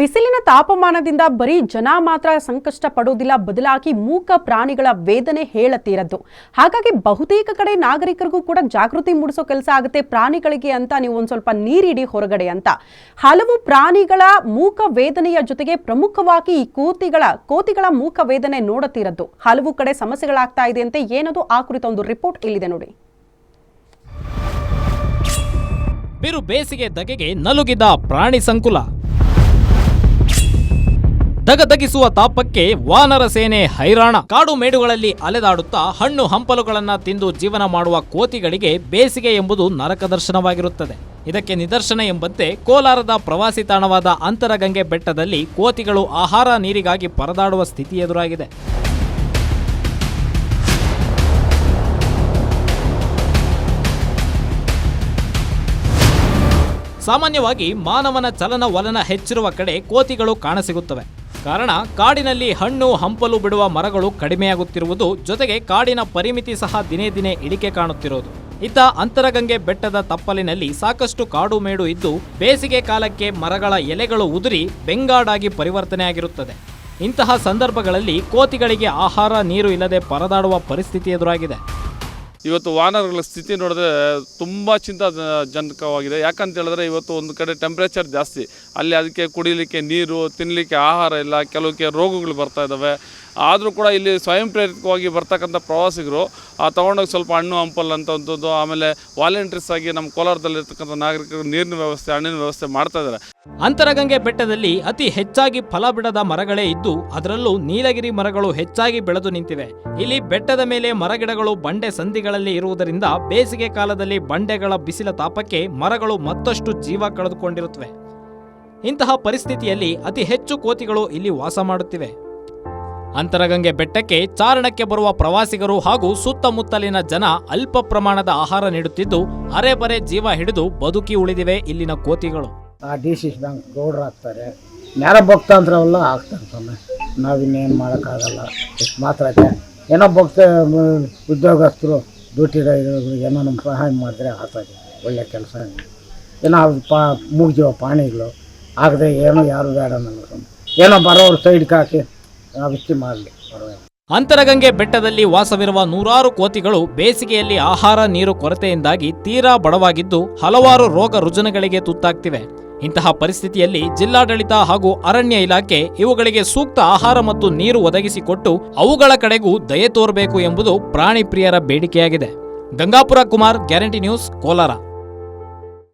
ಬಿಸಿಲಿನ ತಾಪಮಾನದಿಂದ ಬರೀ ಜನ ಮಾತ್ರ ಸಂಕಷ್ಟ ಪಡೋದಿಲ್ಲ ಬದಲಾಗಿ ಮೂಕ ಪ್ರಾಣಿಗಳ ವೇದನೆ ಹೇಳತೀರದ್ದು. ಹಾಗಾಗಿ ಬಹುತೇಕ ಕಡೆ ನಾಗರಿಕರಿಗೂ ಕೂಡ ಜಾಗೃತಿ ಮೂಡಿಸೋ ಕೆಲಸ ಆಗುತ್ತೆ ಪ್ರಾಣಿಗಳಿಗೆ ಅಂತ ನೀವು ಒಂದು ಸ್ವಲ್ಪ ನೀರಿಡಿ ಹೊರಗಡೆ ಅಂತ. ಹಲವು ಪ್ರಾಣಿಗಳ ಮೂಕ ವೇದನೆಯ ಜೊತೆಗೆ ಪ್ರಮುಖವಾಗಿ ಈ ಕೋತಿಗಳ ಕೋತಿಗಳ ಮೂಕ ವೇದನೆ ನೋಡತೀರದ್ದು. ಹಲವು ಕಡೆ ಸಮಸ್ಯೆಗಳಾಗ್ತಾ ಇದೆ ಅಂತೆ ಏನದು? ಆ ಕುರಿತ ಒಂದು ರಿಪೋರ್ಟ್ ಇಲ್ಲಿದೆ ನೋಡಿ. ಬಿರು ಬೇಸಿಗೆ ದಗೆಗೆ ನಲುಗಿದ ಪ್ರಾಣಿ ಸಂಕುಲ. ದಗದಗಿಸುವ ತಾಪಕ್ಕೆ ವಾನರ ಸೇನೆ ಹೈರಾಣ. ಕಾಡು ಮೇಡುಗಳಲ್ಲಿ ಅಲೆದಾಡುತ್ತಾ ಹಣ್ಣು ಹಂಪಲುಗಳನ್ನ ತಿಂದು ಜೀವನ ಮಾಡುವ ಕೋತಿಗಳಿಗೆ ಬೇಸಿಗೆ ಎಂಬುದು ನರಕ ದರ್ಶನವಾಗಿರುತ್ತದೆ. ಇದಕ್ಕೆ ನಿದರ್ಶನ ಎಂಬಂತೆ ಕೋಲಾರದ ಪ್ರವಾಸಿ ತಾಣವಾದ ಅಂತರಗಂಗೆ ಬೆಟ್ಟದಲ್ಲಿ ಕೋತಿಗಳು ಆಹಾರ ನೀರಿಗಾಗಿ ಪರದಾಡುವ ಸ್ಥಿತಿ ಎದುರಾಗಿದೆ. ಸಾಮಾನ್ಯವಾಗಿ ಮಾನವನ ಚಲನವಲನ ಹೆಚ್ಚಿರುವ ಕಡೆ ಕೋತಿಗಳು ಕಾಣಸಿಗುತ್ತವೆ. ಕಾರಣ ಕಾಡಿನಲ್ಲಿ ಹಣ್ಣು, ಹಂಪಲು ಬಿಡುವ ಮರಗಳು ಕಡಿಮೆಯಾಗುತ್ತಿರುವುದು, ಜೊತೆಗೆ ಕಾಡಿನ ಪರಿಮಿತಿ ಸಹ ದಿನೇ ದಿನೇ ಇಳಿಕೆ ಕಾಣುತ್ತಿರುವುದು. ಇತ್ತ ಅಂತರಗಂಗೆ ಬೆಟ್ಟದ ತಪ್ಪಲಿನಲ್ಲಿ ಸಾಕಷ್ಟು ಕಾಡು ಮೇಡು ಇದ್ದು, ಬೇಸಿಗೆ ಕಾಲಕ್ಕೆ ಮರಗಳ ಎಲೆಗಳು ಉದುರಿ ಬೆಂಗಾಡಾಗಿ ಪರಿವರ್ತನೆಯಾಗಿರುತ್ತದೆ. ಇಂತಹ ಸಂದರ್ಭಗಳಲ್ಲಿ ಕೋತಿಗಳಿಗೆ ಆಹಾರ, ನೀರು ಇಲ್ಲದೆ ಪರದಾಡುವ ಪರಿಸ್ಥಿತಿ ಎದುರಾಗಿದೆ. ಇವತ್ತು ವಾಹನಗಳ ಸ್ಥಿತಿ ನೋಡಿದ್ರೆ ತುಂಬ ಚಿಂತಾಜನಕವಾಗಿದೆ. ಯಾಕಂತ ಹೇಳಿದ್ರೆ ಇವತ್ತು ಒಂದು ಕಡೆ ಟೆಂಪ್ರೇಚರ್ ಜಾಸ್ತಿ. ಅಲ್ಲಿ ಅದಕ್ಕೆ ಕುಡಿಲಿಕ್ಕೆ ನೀರು ತಿನ್ನಲಿಕ್ಕೆ ಆಹಾರ ಇಲ್ಲ. ಕೆಲವಕ್ಕೆ ರೋಗಗಳು ಬರ್ತಾ ಇದ್ದಾವೆ ಆದರೂ ಕೂಡ ಇಲ್ಲಿ ಸ್ವಯಂ ಪ್ರೇರಿತವಾಗಿ ಬರ್ತಕ್ಕಂಥ ಪ್ರವಾಸಿಗರು, ಆ ತೊಗೊಂಡೋಗಿ ಸ್ವಲ್ಪ ಹಣ್ಣು, ಹಂಪಲ್ ಅಂತಂಥದ್ದು, ಆಮೇಲೆ ವಾಲಂಟಿಯರ್ಸ್ ಆಗಿ ನಮ್ಮ ಕೋಲಾರದಲ್ಲಿರ್ತಕ್ಕಂಥ ನಾಗರಿಕರು ನೀರಿನ ವ್ಯವಸ್ಥೆ, ಹಣ್ಣಿನ ವ್ಯವಸ್ಥೆ ಮಾಡ್ತಾ ಇದ್ದಾರೆ. ಅಂತರಗಂಗೆ ಬೆಟ್ಟದಲ್ಲಿ ಅತಿ ಹೆಚ್ಚಾಗಿ ಫಲ ಬಿಡದ ಮರಗಳೇ ಇದ್ದು, ಅದರಲ್ಲೂ ನೀಲಗಿರಿ ಮರಗಳು ಹೆಚ್ಚಾಗಿ ಬೆಳೆದು ನಿಂತಿವೆ. ಇಲ್ಲಿ ಬೆಟ್ಟದ ಮೇಲೆ ಮರಗಿಡಗಳು, ಬಂಡೆ ಸಂಧಿಗಳಲ್ಲಿ ಇರುವುದರಿಂದ ಬೇಸಿಗೆ ಕಾಲದಲ್ಲಿ ಬಂಡೆಗಳ ಬಿಸಿಲ ತಾಪಕ್ಕೆ ಮರಗಳು ಮತ್ತಷ್ಟು ಜೀವ ಕಳೆದುಕೊಂಡಿರುತ್ತವೆ. ಇಂತಹ ಪರಿಸ್ಥಿತಿಯಲ್ಲಿ ಅತಿ ಹೆಚ್ಚು ಕೋತಿಗಳು ಇಲ್ಲಿ ವಾಸ ಮಾಡುತ್ತಿವೆ. ಅಂತರಗಂಗೆ ಬೆಟ್ಟಕ್ಕೆ ಚಾರಣಕ್ಕೆ ಬರುವ ಪ್ರವಾಸಿಗರು ಹಾಗೂ ಸುತ್ತಮುತ್ತಲಿನ ಜನ ಅಲ್ಪ ಪ್ರಮಾಣದ ಆಹಾರ ನೀಡುತ್ತಿದ್ದು, ಅರೆಬರೆ ಜೀವ ಹಿಡಿದು ಬದುಕಿ ಉಳಿದಿವೆ ಇಲ್ಲಿನ ಕೋತಿಗಳು. ಆ ಡಿ ಸಿ ಬ್ಯಾಂಕ್ ಗೌಡ್ರು ಹಾಕ್ತಾರೆ ನ್ಯಾರ ಭಕ್ತಾಂತರವೆಲ್ಲ ಹಾಕ್ತಾರೆ ಸ್ವಾಮಿ. ನಾವಿನ್ನೇನು ಮಾಡೋಕ್ಕಾಗಲ್ಲ. ಇಷ್ಟು ಮಾತ್ರ ಏನೋ ಭಕ್ತ ಉದ್ಯೋಗಸ್ಥರು, ಡ್ಯೂಟಿ ಏನೋ ನಮ್ಮ ಸಹಾಯ ಮಾಡಿದ್ರೆ ಆಗ್ತದೆ ಒಳ್ಳೆ ಕೆಲಸ ಏನೋ ಪಾ ಮೂಗ್ಜೀವ ಪಾಣಿಗಳು. ಆಗದೆ ಏನೋ ಯಾರು ಬೇಡ ನನಗೆ ಏನೋ ಬರೋರು ಸೈಡ್ಗೆ ಹಾಕಿ ಅಂತರಗಂಗೆ ಬೆಟ್ಟದಲ್ಲಿ ವಾಸವಿರುವ ನೂರಾರು ಕೋತಿಗಳು ಬೇಸಿಗೆಯಲ್ಲಿ ಆಹಾರ, ನೀರು ಕೊರತೆಯಿಂದಾಗಿ ತೀರಾ ಬಡವಾಗಿದ್ದು ಹಲವಾರು ರೋಗ ರುಜಿನಗಳಿಗೆ ತುತ್ತಾಗ್ತಿವೆ. ಇಂತಹ ಪರಿಸ್ಥಿತಿಯಲ್ಲಿ ಜಿಲ್ಲಾಡಳಿತ ಹಾಗೂ ಅರಣ್ಯ ಇಲಾಖೆ ಇವುಗಳಿಗೆ ಸೂಕ್ತ ಆಹಾರ ಮತ್ತು ನೀರು ಒದಗಿಸಿಕೊಟ್ಟು ಅವುಗಳ ಕಡೆಗೂ ದಯೆ ತೋರಬೇಕು ಎಂಬುದು ಪ್ರಾಣಿ ಪ್ರಿಯರ ಬೇಡಿಕೆಯಾಗಿದೆ. Gangapura Kumar, guarantee news, Kolar.